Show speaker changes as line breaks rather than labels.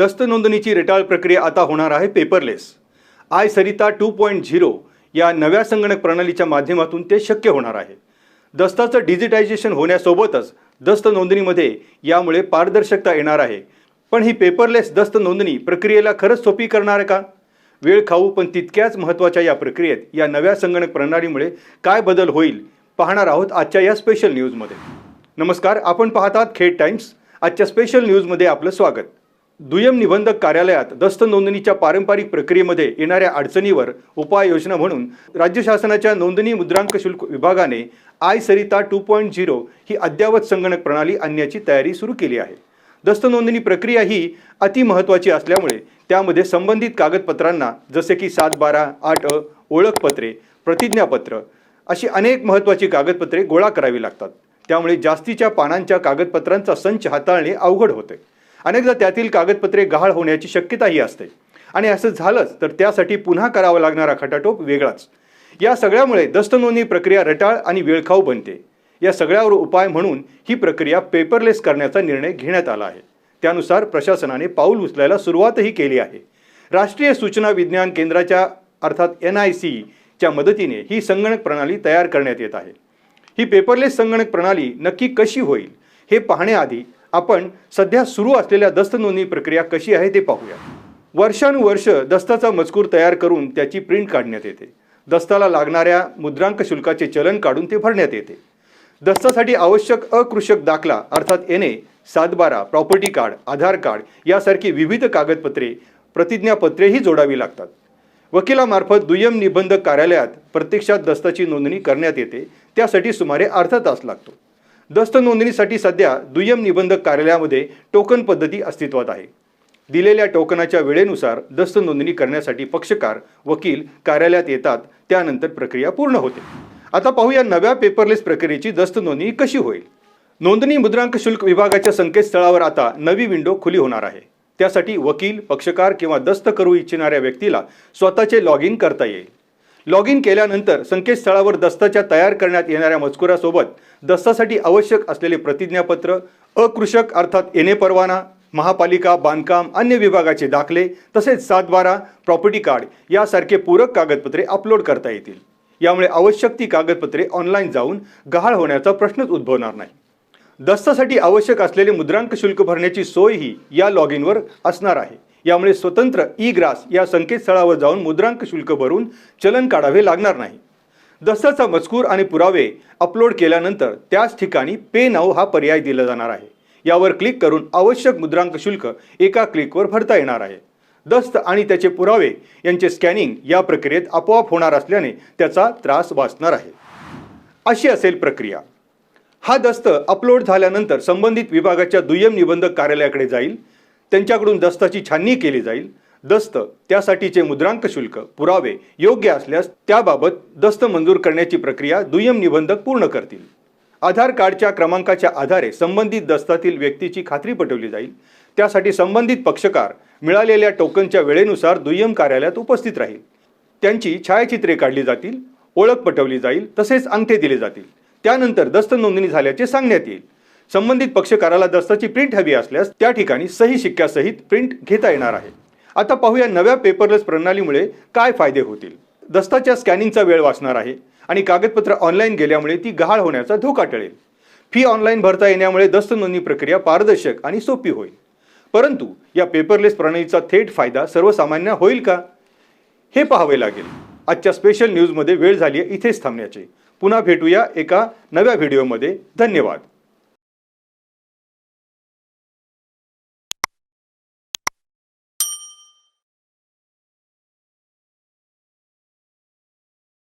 दस्त नोंदणीची रेटाळ प्रक्रिया आता होणार आहे paperless. I Sarita two point zero या नव्या संगणक प्रणालीच्या माध्यमातून ते शक्य होणार आहे. दस्ताचं डिजिटायझेशन होण्यासोबतच दस्त नोंदणीमध्ये यामुळे पारदर्शकता येणार आहे. पण ही पेपरलेस दस्त नोंदणी प्रक्रियेला खरंच सोपी करणार आहे का? वेळ खाऊ पण तितक्याच महत्त्वाच्या या प्रक्रियेत या नव्या संगणक प्रणालीमुळे काय बदल होईल पाहणार आहोत आजच्या या स्पेशल न्यूजमध्ये नमस्कार आपण पाहतात खेड टाइम्स. आजच्या स्पेशल न्यूजमध्ये आपलं स्वागत. दुय्यम निबंधक कार्यालयात दस्त नोंदणीच्या पारंपरिक प्रक्रियेमध्ये येणाऱ्या अडचणीवर उपाययोजना म्हणून राज्य शासनाच्या नोंदणी मुद्रांक शुल्क विभागाने I Sarita two point zero ही अद्ययावत संगणक प्रणाली आणण्याची तयारी सुरू केली आहे. दस्त नोंदणी प्रक्रिया ही अतिमहत्त्वाची असल्यामुळे त्यामध्ये संबंधित कागदपत्रांना जसे की सात बारा आठ अ ओळखपत्रे प्रतिज्ञापत्र अशी अनेक महत्त्वाची कागदपत्रे गोळा करावी लागतात. त्यामुळे जास्तीच्या पानांच्या कागदपत्रांचा संच हाताळणे अवघड होते. अनेकदा त्यातील कागदपत्रे गहाळ होण्याची शक्यताही असते. आणि असं झालंच तर त्यासाठी पुन्हा करावा लागणारा खटाटोप वेगळाच. या सगळ्यामुळे दस्त नोंदणी प्रक्रिया रटाळ आणि वेळखाऊ बनते. या सगळ्यावर उपाय म्हणून ही प्रक्रिया पेपरलेस करण्याचा निर्णय घेण्यात आला आहे. त्यानुसार प्रशासनाने पाऊल उचलायला सुरुवातही केली आहे. राष्ट्रीय सूचना विज्ञान केंद्राच्या अर्थात एन आय सीच्या मदतीने ही संगणक प्रणाली तयार करण्यात येत आहे. ही पेपरलेस संगणक प्रणाली नक्की कशी होईल हे पाहण्याआधी आपण सध्या सुरू असलेल्या दस्त नोंदणी प्रक्रिया कशी आहे ते पाहूया. वर्षानुवर्ष दस्ताचा मजकूर तयार करून त्याची प्रिंट काढण्यात येते. दस्ताला लागणाऱ्या मुद्रांक शुल्काचे चलन काढून ते भरण्यात येते. दस्तासाठी आवश्यक अकृषक दाखला अर्थात एन ए सातबारा प्रॉपर्टी कार्ड आधार कार्ड यासारखी विविध कागदपत्रे प्रतिज्ञापत्रेही जोडावी लागतात. वकिलामार्फत दुय्यम निबंधक कार्यालयात प्रत्यक्षात दस्ताची नोंदणी करण्यात येते. त्यासाठी सुमारे अर्धा तास लागतो. दस्त नोंदणीसाठी सध्या दुय्यम निबंधक कार्यालयामध्ये टोकन पद्धती अस्तित्वात आहे. दिलेल्या टोकनाच्या वेळेनुसार दस्त नोंदणी करण्यासाठी पक्षकार वकील कार्यालयात येतात त्यानंतर प्रक्रिया पूर्ण होते. आता पाहूया नव्या पेपरलेस प्रक्रियेची दस्त नोंदणी कशी होईल. नोंदणी मुद्रांक शुल्क विभागाच्या संकेतस्थळावर आता नवी विंडो खुली होणार आहे. त्यासाठी वकील पक्षकार किंवा दस्त करू इच्छिणाऱ्या व्यक्तीला स्वतःचे लॉग इन करता येईल. लॉग इन केल्यानंतर संकेतस्थळावर दस्ताच्या तयार करण्यात येणाऱ्या मजकुरासोबत दस्तासाठी आवश्यक असलेले प्रतिज्ञापत्र अकृषक अर्थात एने परवाना महापालिका बांधकाम अन्य विभागाचे दाखले तसेच सातबारा प्रॉपर्टी कार्ड यासारखे पूरक कागदपत्रे अपलोड करता येतील. यामुळे आवश्यक ती कागदपत्रे ऑनलाईन जाऊन गहाळ होण्याचा प्रश्नच उद्भवणार नाही. दस्तासाठी आवश्यक असलेले मुद्रांक शुल्क भरण्याची सोयही या लॉग इनवर असणार आहे. यामुळे स्वतंत्र ई ग्रास या संकेतस्थळावर जाऊन मुद्रांक शुल्क भरून चलन काढावे लागणार नाही. दस्ताचा मजकूर आणि पुरावे अपलोड केल्यानंतर त्याच ठिकाणी पे नाव हा पर्याय दिला जाणार आहे. यावर क्लिक करून आवश्यक मुद्रांक शुल्क एका क्लिकवर भरता येणार आहे. दस्त आणि त्याचे पुरावे यांचे स्कॅनिंग या प्रक्रियेत आपोआप होणार असल्याने त्याचा त्रास वाचणार आहे. अशी असेल प्रक्रिया. हा दस्त अपलोड झाल्यानंतर संबंधित विभागाच्या दुय्यम निबंधक कार्यालयाकडे जाईल. त्यांच्याकडून दस्ताची छाननी केली जाईल. दस्त त्यासाठीचे मुद्रांक शुल्क पुरावे योग्य असल्यास त्याबाबत दस्त मंजूर करण्याची प्रक्रिया दुय्यम निबंधक पूर्ण करतील. आधार कार्डच्या क्रमांकाच्या आधारे संबंधित दस्तातील व्यक्तीची खात्री पटवली जाईल. त्यासाठी संबंधित पक्षकार मिळालेल्या टोकनच्या वेळेनुसार दुय्यम कार्यालयात उपस्थित राहील. त्यांची छायाचित्रे काढली जातील ओळख पटवली जाईल तसेच अंगठे दिले जातील. त्यानंतर दस्त नोंदणी झाल्याचे सांगण्यात येईल. संबंधित पक्षकाराला दस्ताची प्रिंट हवी असल्यास त्या ठिकाणी सही शिक्क्यासहित प्रिंट घेता येणार आहे. आता पाहूया नव्या पेपरलेस प्रणालीमुळे काय फायदे होतील. दस्ताच्या स्कॅनिंगचा वेळ वाचणार आहे आणि कागदपत्र ऑनलाईन गेल्यामुळे ती गहाळ होण्याचा धोका टळेल. फी ऑनलाईन भरता येण्यामुळे दस्त नोंदणी प्रक्रिया पारदर्शक आणि सोपी होईल. परंतु या पेपरलेस प्रणालीचा थेट फायदा सर्वसामान्य होईल का? हे पाहावे लागेल. आजच्या स्पेशल न्यूजमध्ये वेळ झाली आहे इथेच थांबण्याची. पुन्हा भेटूया एका नव्या व्हिडिओमध्ये. धन्यवाद.